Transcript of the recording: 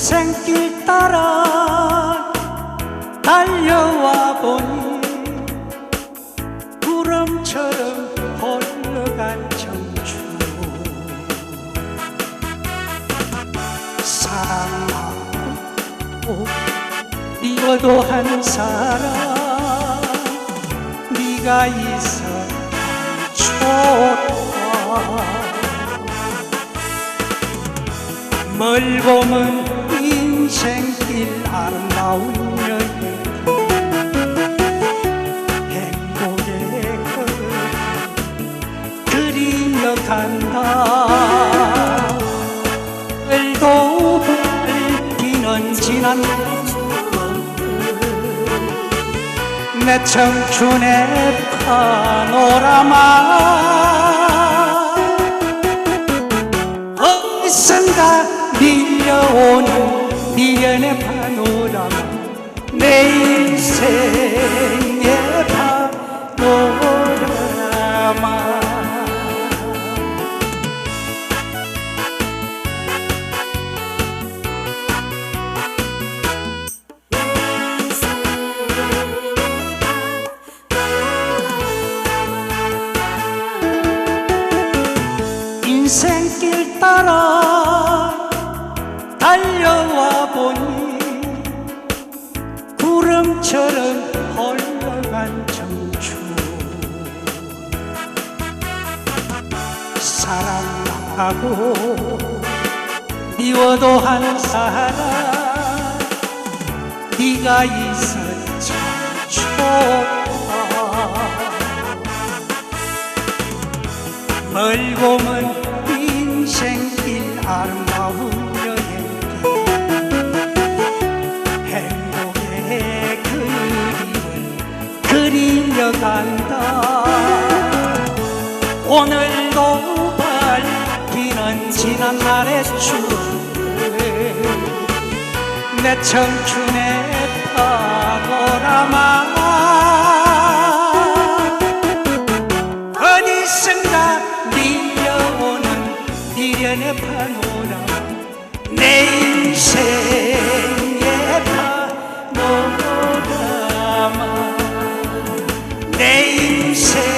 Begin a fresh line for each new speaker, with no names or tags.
인생길 따라 달려와 보니 구름처럼 흘러간 청춘. 사랑하고 미워도 한 사람 네가 있어 좋다. 멀고먼 밟히는 지난 내 청춘의 파노라마. 어디선가 밀려오는 미련의 파노라마. 내 인생 인생길 따라 달려와 보니 구름처럼 흘러간 청춘. 사랑하고 미워도 한 사람 네가 있어 참 좋다 멀고 먼 인생길 아름다운 여행 행복의 그림을 그리며 간다. 오늘도 밝히는 지난 날의 추억을 내 청춘의 파 미련의 파노라마 내 인생의 파노라마 내 인생